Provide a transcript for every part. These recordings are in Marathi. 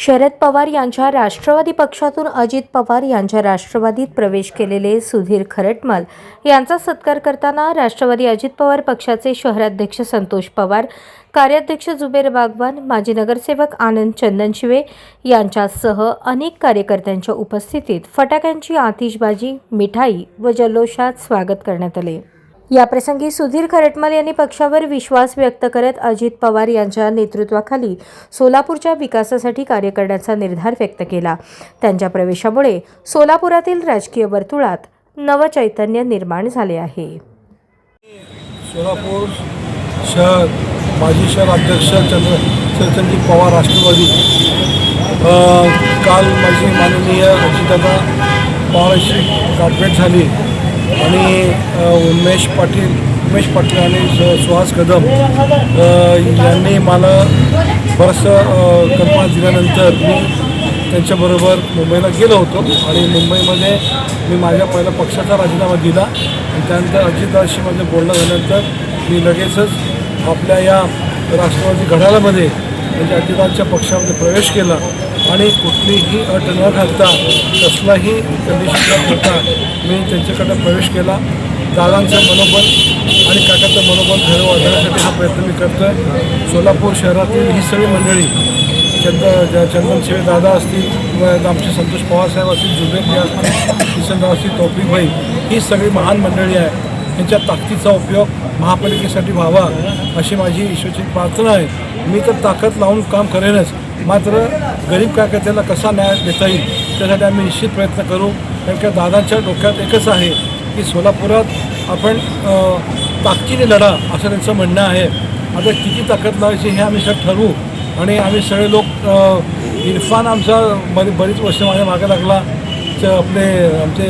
शरद पवार यांच्या राष्ट्रवादी पक्षातून अजित पवार यांच्या राष्ट्रवादीत प्रवेश केलेले सुधीर खरटमल यांचा सत्कार करताना राष्ट्रवादी अजित पवार पक्षाचे शहराध्यक्ष संतोष पवार कार्याध्यक्ष जुबेर बागवान माजी नगरसेवक आनंद चंदनशिवे यांच्यासह अनेक कार्यकर्त्यांच्या उपस्थितीत फटाक्यांची आतिषबाजी मिठाई व जल्लोषात स्वागत करण्यात आले. याप्रसंगी सुधीर खरटमल यांनी पक्षावर विश्वास व्यक्त करत अजित पवार यांच्या नेतृत्वाखाली सोलापूरच्या विकासासाठी कार्य करण्याचा निर्धार व्यक्त केला. त्यांच्या प्रवेशामुळे सोलापुरातील राजकीय वर्तुळात नवचैतन्य निर्माण झाले आहे. सोलापूर शहर माजी शहर अध्यक्ष चंद्र चंद्रजीत पवार राष्ट्रवादी. काल माझी माननीय अजितदा पवारांशी गाठभेट झाली. आणि उमेश पाटील उमेश पाटील आणि सु- सुहास कदम यांनी मला बरंचसं कल्पना दिल्यानंतर मी त्यांच्याबरोबर मुंबईला गेलो होतो आणि मुंबईमध्ये मी माझ्या पहिल्या पक्षाचा राजीनामा दिला आणि त्यानंतर अजितदाशी माझं बोलणं झाल्यानंतर मी लगेचच आपल्या या राष्ट्रवादी घड्याळामध्ये म्हणजे अजितदासच्या पक्षामध्ये प्रवेश केला आणि कुठलीही अट न घालता कसलाही कंडिशन न ठेवता मी त्यांच्याकडे प्रवेश केला. दादांचं मनोबल आणि काकाचं मनोबल घर वाढवण्यासाठी हा प्रयत्न मी करतो आहे सोलापूर शहरातील ही सगळी मंडळी चंद ज- चंदन शिवे दादा असतील किंवा आमचे संतोष पवारसाहेब असतील जुबेर जी असतील किशनराव असतील तौफिक भाई ही सगळी महान मंडळी आहे. यांच्या ताकदीचा उपयोग महापालिकेसाठी व्हावा अशी माझी ईश्वरची प्रार्थना आहे. मी तर ताकद लावून काम करेनच. मात्र गरीब कार्यकर्त्याला कसा न्याय देता येईल त्यासाठी आम्ही निश्चित प्रयत्न करू. कारण का दादांच्या डोक्यात एकच आहे की सोलापुरात आपण ताकदीने लढा असं त्यांचं म्हणणं आहे. आता किती ताकद लावायची हे आम्ही सर ठरवू. आणि आम्ही सगळे लोक इरफान आमचा बरी बरीच वर्ष माझ्या मागे लागला. च- आपले आमचे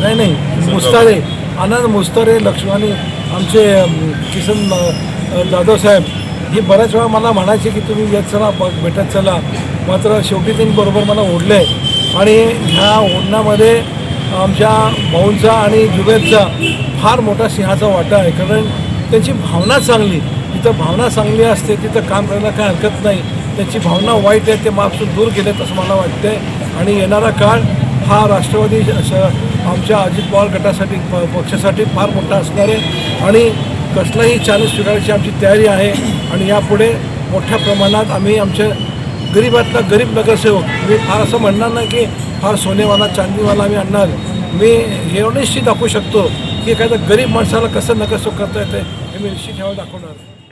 नाही नाही मुस्तारे आनंद मुस्तारे लक्ष्मणी आमचे किसन जाधव साहेब हे बऱ्याच वेळा मला म्हणायचे की तुम्ही येत चला भेटत चला. मात्र शेवटी त्यांनी बरोबर मला ओढलं. आहे आणि ह्या ओढण्यामध्ये आमच्या भाऊंचा आणि जुबेदचा फार मोठा सिंहाचा वाटा आहे. कारण त्यांची भावना चांगली तिथं भावना चांगली असते तिथं काम करायला काय हरकत नाही. त्यांची भावना वाईट आहे ते मागसून दूर गेलेत असं मला वाटतं आणि येणारा काळ हा राष्ट्रवादी असं आमच्या अजित पवार गटासाठी प पक्षासाठी फार मोठा असणार आहे. आणि कसलाही चॅलेंज स्वीकारायची आमची तयारी आहे. आणि यापुढे मोठ्या प्रमाणात आम्ही आमच्या गरीबातला गरीब नगरसेवक मी फार असं म्हणणार नाही की फार सोनेवाला चांदीवाला आम्ही आणणार. मी हे निश्चित दाखवू शकतो की एखाद्या गरीब माणसाला कसं नगरसेवक करता येते हे मी निश्चित ठेवा दाखवणार.